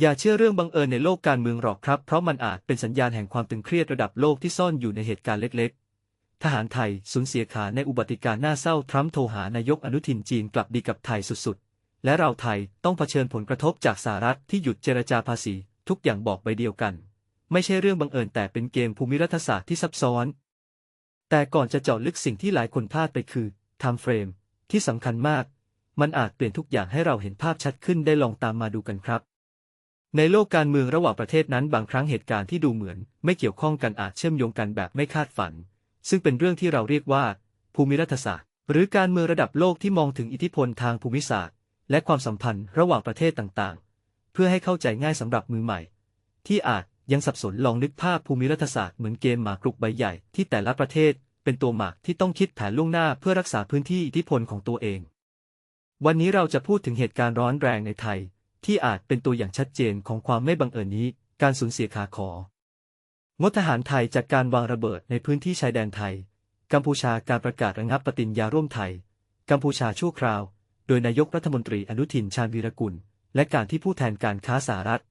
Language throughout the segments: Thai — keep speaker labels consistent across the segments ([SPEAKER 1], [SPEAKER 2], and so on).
[SPEAKER 1] อย่าเชื่อเรื่องบังเอิญในโลกการเมืองหรอกครับ เพราะมันอาจเป็นสัญญาณแห่งความตึงเครียดระดับโลกที่ซ่อนอยู่ในเหตุการณ์เล็กๆ ทหารไทยสูญเสียขาในอุบัติการณ์น่าเศร้าทรัมป์โทรหานายกอนุทินจีนกลับดีกับไทยสุดๆ และเราไทยต้องเผชิญผลกระทบจากสหรัฐที่หยุดเจรจาภาษี ทุกอย่างบอกใบเดียวกัน ไม่ใช่เรื่องบังเอิญแต่เป็นเกมภูมิรัฐศาสตร์ที่ซับซ้อน แต่ก่อนจะเจาะลึกสิ่งที่หลายคนพลาดไปคือ time frame ที่สำคัญมาก มันอาจเปลี่ยนทุกอย่างให้เราเห็นภาพชัดขึ้นได้ลองตามมาดูกันครับ ในโลกการเมืองระหว่างประเทศนั้นบางครั้งเหตุการณ์ที่ดูเหมือน ไม่เกี่ยวข้องกันอาจเชื่อมโยงกันแบบไม่คาดฝัน ซึ่งเป็นเรื่องที่เราเรียกว่า ภูมิรัฐศาสตร์ หรือการเมืองระดับโลกที่มองถึงอิทธิพลทางภูมิศาสตร์ และความสัมพันธ์ระหว่างประเทศต่างๆ เพื่อให้เข้าใจง่ายสำหรับมือใหม่ ที่อาจยังสับสนลองนึกภาพภูมิรัฐศาสตร์เหมือนเกมหมากรุกใบใหญ่ที่แต่ละประเทศ เป็นตัวหมากที่ต้องคิดแผนล่วงหน้าเพื่อรักษาพื้นที่อิทธิพลของตัวเอง วันนี้เราจะพูดถึงเหตุการณ์ร้อนแรงในไทย ที่อาจเป็นตัวอย่างชัดเจนของความไม่บังเอิญนี้ การสูญเสียขาของดทหารไทยจากการวางระเบิดในพื้นที่ชายแดนไทย กัมพูชาการประกาศระงับปฏิญญาร่วมไทย กัมพูชาชั่วคราว โดยนายกรัฐมนตรีอนุทินชาญวีรกุล และการที่ผู้แทนการค้าสหรัฐ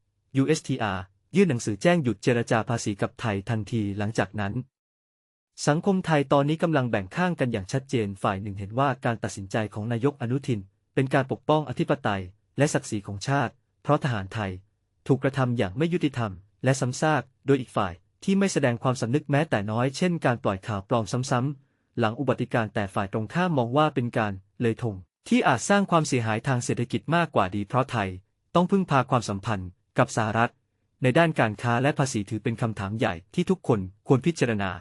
[SPEAKER 1] USTR ยื่นหนังสือแจ้งหยุดเจรจาภาษีกับไทยทันทีหลังจากนั้น สังคมไทยตอนนี้กำลังแบ่งข้างกันอย่างชัดเจนฝ่ายหนึ่งเห็นว่าการตัดสินใจของนายกอนุทิน เป็นการปกป้องอธิปไตย และศักดิ์ศรีของชาติ เพราะทหารไทย ถูกกระทำอย่างไม่ยุติธรรม และซ้ำซากโดยอีกฝ่ายที่ไม่แสดงความสำนึกแม้แต่น้อย เช่นการปล่อยข่าวปลอมซ้ำๆ หลังอุบัติการแต่ฝ่ายตรงข้ามมองว่าเป็นการเลยธงที่อาจสร้างความเสียหายทางเศรษฐกิจมากกว่าดีเพราะไทย ต้องพึ่งพาความสัมพันธ์กับสหรัฐ ในด้านการค้าและภาษีถือเป็นคำถามใหญ่ที่ทุกคนควรพิจารณา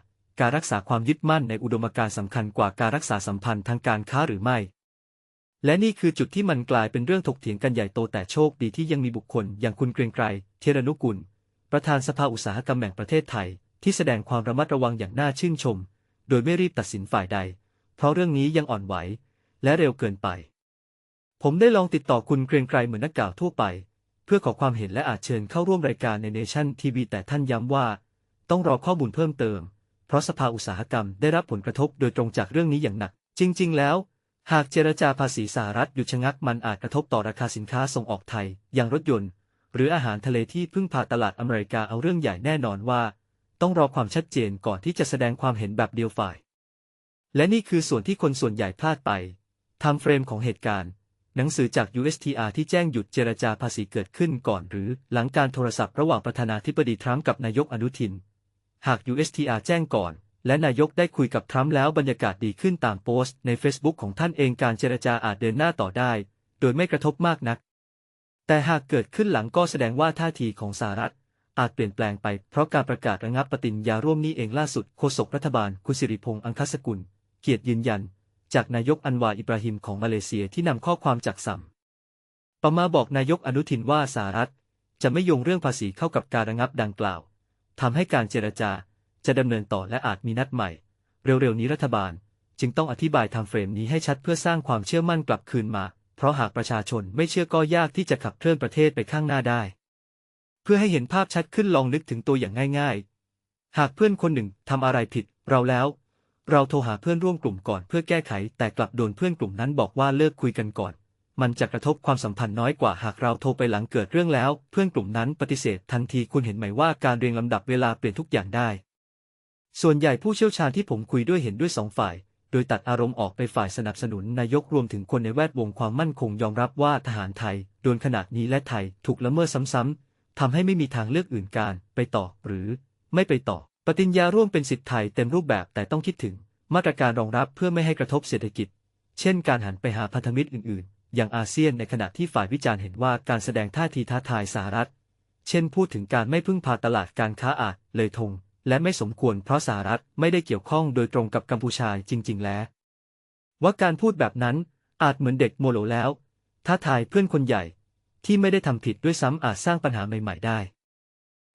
[SPEAKER 1] การรักษาความยึดมั่นในอุดมการณ์สำคัญกว่าการรักษาสัมพันธ์ทางการค้าหรือไม่ และนี่คือจุดที่มันกลายเป็นเรื่องถกเถียงกันใหญ่โตแต่โชคดีที่ยังมีบุคคลอย่างคุณเกรียงไกร เทรนุกุล ประธานสภาอุตสาหกรรมแห่งประเทศไทย ที่แสดงความระมัดระวังอย่างน่าชื่นชม โดยไม่รีบตัดสินฝ่ายใด เพราะเรื่องนี้ยังอ่อนไหว และเร็วเกินไป ผมได้ลองติดต่อคุณเกรียงไกรเหมือนนักข่าวทั่วไป เพื่อขอความเห็นและอาจเชิญเข้าร่วมรายการในเนชั่นทีวีแต่ท่านย้ำว่า ต้องรอข้อมูลเพิ่มเติม เพราะสภาอุตสาหกรรมได้รับผลกระทบโดยตรงจากเรื่องนี้อย่างหนัก จริง ๆ แล้ว หากเจรจาภาษีสหรัฐหยุดชะงักมันอาจกระทบต่อราคาสินค้าส่งออกไทย อย่างรถยนต์ หรืออาหารทะเลที่พึ่งพาตลาดอเมริกาเอาเรื่องใหญ่แน่นอนว่า ต้องรอความชัดเจนก่อนที่จะแสดงความเห็นแบบเดียวฝ่าย และนี่คือส่วนที่คนส่วนใหญ่พลาดไปทม์เฟรมของเหตุการณ์ หนังสือจาก USTR ที่แจ้งหยุดเจรจาภาษีเกิดขึ้นก่อนหรือหลังการโทรศัพท์ระหว่างประธานาธิบดีทรัมป์กับนายกอนุทิน หาก USTR แจ้งก่อน และนายกได้คุยกับทรัมป์แล้วบรรยากาศดีขึ้นตามโพสต์ใน Facebook ของท่านเองการเจรจาอาจเดินหน้าต่อได้ โดยไม่กระทบมากนัก แต่หากเกิดขึ้นหลังก็แสดงว่าท่าทีของสหรัฐ อาจเปลี่ยนแปลงไปเพราะการประกาศระงับปฏิญญาร่วมนี้เองล่าสุดโฆษกรัฐบาลคุณสิริพงษ์อังคสกุล เกียรติยืนยัน จากนายกอันวาอิบราฮิมของมาเลเซียที่นำข้อความจากสัมปมาบอกนายกอนุทินว่าสหรัฐ จะไม่โยงเรื่องภาษีเข้ากับการระงับดังกล่าวทำให้การเจรจา จะดำเนินต่อและอาจมีนัดใหม่ เร็วๆนี้รัฐบาล จึงต้องอธิบายทม์เฟรมนี้ให้ชัดเพื่อสร้างความเชื่อมั่นกลับคืนมา เพราะหากประชาชนไม่เชื่อก็ยากที่จะขับเคลื่อนประเทศไปข้างหน้าได้ เพื่อให้เห็นภาพชัดขึ้นลองนึกถึงตัวอย่างง่าย ๆ หากเพื่อนคนหนึ่งทำอะไรผิด เราแล้ว เราโทรหาเพื่อนร่วมกลุ่มก่อนเพื่อแก้ไข แต่กลับโดนเพื่อนกลุ่มนั้นบอกว่าเลิกคุยกันก่อนมันจะกระทบความสัมพันธ์น้อยกว่าหากเราโทรไปหลังเกิดเรื่องแล้ว เพื่อนกลุ่มนั้นปฏิเสธทันทีคุณเห็นไหมว่าการเรียงลำดับเวลาเปลี่ยนทุกอย่างได้ ส่วนใหญ่ผู้เชี่ยวชาญที่ผมคุยด้วยเห็นด้วยสองฝ่าย โดยตัดอารมณ์ออกไปฝ่ายสนับสนุนนายกรวมถึงคนในแวดวงความมั่นคงยอมรับว่าทหารไทยโดนขนาดนี้และไทยถูกละเมิดซ้ำๆทำให้ไม่มีทางเลือกอื่นการไปต่อหรือไม่ไปต่อ ปฏิญญาร่วมเป็นสิทธิไทยเต็มรูปแบบแต่ต้องคิดถึง มาตรการรองรับเพื่อไม่ให้กระทบเศรษฐกิจ เช่น การหันไปหาพันธมิตรอื่นๆ อย่างอาเซียนในขณะที่ฝ่ายวิจารณ์เห็นว่าการแสดงท่าทีท้าทายสหรัฐ เช่นพูดถึงการไม่พึ่งพาตลาดการค้าอาจเลยธง และไม่สมควรเพราะสหรัฐไม่ได้เกี่ยวข้องโดยตรงกับกัมพูชาจริง ๆ แล้ว ว่าการพูดแบบนั้นอาจเหมือนเด็กโมโหแล้ว ท้าทายเพื่อนคนใหญ่ ที่ไม่ได้ทำผิดด้วยซ้ำอาจสร้างปัญหาใหม่ ๆ ได้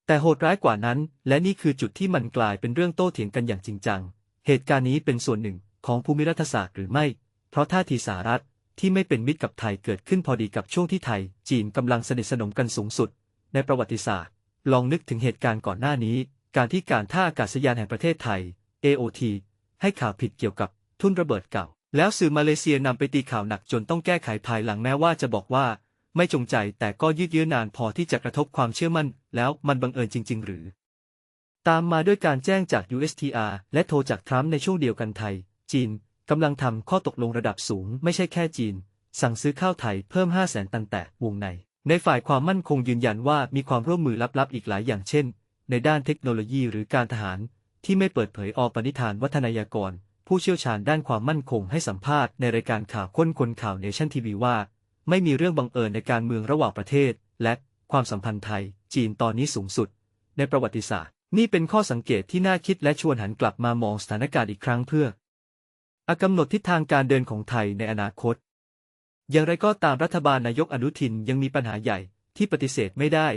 [SPEAKER 1] แต่โหดร้ายกว่านั้น และนี่คือจุดที่มันกลายเป็นเรื่องโต้เถียงกันอย่างจริงจัง เหตุการณ์นี้เป็นส่วนหนึ่งของภูมิรัฐศาสตร์หรือไม่ เพราะท่าทีสหรัฐที่ไม่เป็นมิตรกับไทยเกิดขึ้นพอดีกับช่วงที่ไทย จีนกำลังสนิทสนมกันสูงสุด ในประวัติศาสตร์ ลองนึกถึงเหตุการณ์ก่อนหน้านี้ การที่การท่าอากาศยานแห่งประเทศไทย AOT ให้ข่าวผิดเกี่ยวกับทุ่นระเบิดเก่า แล้วสื่อมาเลเซียนำไปตีข่าวหนักจนต้องแก้ไขภายหลังแม้ว่าจะบอกว่า ไม่จงใจแต่ก็ยืดเยื้อนานพอที่จะกระทบความเชื่อมั่น แล้วมันบังเอิญจริง ๆ หรือ ตามมาด้วยการแจ้งจาก USTR และโทรจากทรัมป์ในช่วงเดียวกันไทย จีนกำลังทำข้อตกลงระดับสูง ไม่ใช่แค่จีน สั่งซื้อข้าวไทยเพิ่ม 5 0 0แสนตันแต่วงใน ในฝ่ายความมั่นคงยืนยันว่ามีความร่วมมือลับๆอีกหลายอย่างเช่น ในด้านเทคโนโลยีหรือการทหาร ที่ไม่เปิดเผยอปณิธานวัฒนายากร ผู้เชี่ยวชาญด้านความมั่นคงให้สัมภาษณ์ในรายการข่าวค้นคนข่าวเนชั่นทีวีว่า ไม่มีเรื่องบังเอิญในการเมืองระหว่างประเทศ และความสัมพันธ์ไทย จีนตอนนี้สูงสุด ในประวัติศาสตร์ นี่เป็นข้อสังเกตที่น่าคิดและชวนหันกลับมามองสถานการณ์อีกครั้งเพื่ออากำหนดทิศทางการเดินของไทยในอนาคต อย่างไรก็ตามรัฐบาลนายกอนุทินยังมีปัญหาใหญ่ที่ปฏิเสธไม่ได้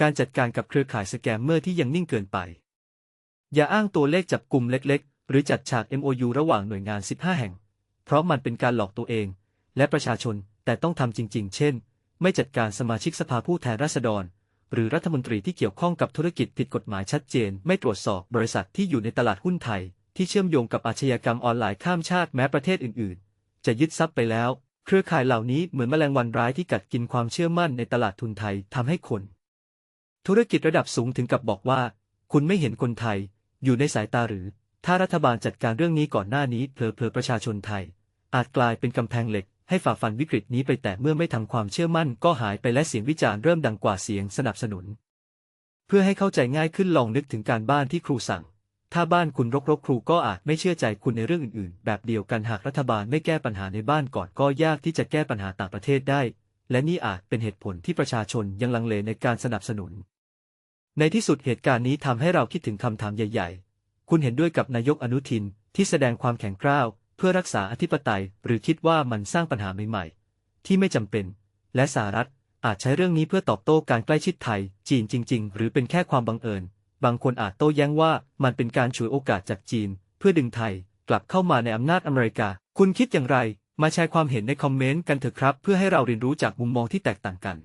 [SPEAKER 1] การจัดการกับเครือข่ายสแกมเมอร์ที่ยังนิ่งเกินไป อย่าอ้างตัวเลขจับกลุ่มเล็กๆ หรือจัดฉาก MOU ระหว่างหน่วยงาน 15 แห่ง เพราะมันเป็นการหลอกตัวเอง และประชาชนแต่ต้องทำจริง ๆ เช่น ไม่จัดการสมาชิกสภาผู้แทนราษฎร หรือรัฐมนตรีที่เกี่ยวข้องกับธุรกิจผิดกฎหมายชัดเจน ไม่ตรวจสอบบริษัทที่อยู่ในตลาดหุ้นไทย ที่เชื่อมโยงกับอาชญากรรมออนไลน์ข้ามชาติแม้ประเทศอื่น ๆ จะยึดทรัพย์ไปแล้ว เครือข่ายเหล่านี้เหมือนแมลงวันร้ายที่กัดกินความเชื่อมั่นในตลาดทุนไทยทำให้คน ธุรกิจระดับสูงถึงกับบอกว่า คุณไม่เห็นคนไทย อยู่ในสายตาหรือ ถ้ารัฐบาลจัดการเรื่องนี้ก่อนหน้านี้เผลอๆประชาชนไทย อาจกลายเป็นกำแพงเหล็ก ให้ฝ่าฟันวิกฤตนี้ไปแต่เมื่อไม่ทำความเชื่อมั่น ก็หายไปและเสียงวิจารณ์เริ่มดังกว่าเสียงสนับสนุน เพื่อให้เข้าใจง่ายขึ้นลองนึกถึงการบ้านที่ครูสั่ง ถ้าบ้านคุณรกๆครูก็อาจไม่เชื่อใจคุณในเรื่องอื่นๆ แบบเดียวกันหากรัฐบาลไม่แก้ปัญหาในบ้านก่อนก็ยากที่จะแก้ปัญหาต่างประเทศได้ และนี่อาจเป็นเหตุผลที่ประชาชนยังลังเลในการสนับสนุน ในที่สุดเหตุการณ์นี้ทำให้เราคิดถึงคำถามใหญ่ ๆ คุณเห็นด้วยกับนายกอนุทินที่แสดงความแข็งกร้าวเพื่อรักษาอธิปไตย หรือคิดว่ามันสร้างปัญหาใหม่ๆ ที่ไม่จำเป็น และสหรัฐอาจใช้เรื่องนี้เพื่อตอบโต้การใกล้ชิดไทย จีนจริง ๆ หรือเป็นแค่ความบังเอิญ บางคนอาจโต้แย้งว่ามันเป็นการฉวยโอกาสจากจีน เพื่อดึงไทย กลับเข้ามาในอำนาจอเมริกา คุณคิดอย่างไร มาแชร์ความเห็นในคอมเมนต์กันเถอะครับ เพื่อให้เราเรียนรู้จากมุมมองที่แตกต่างกัน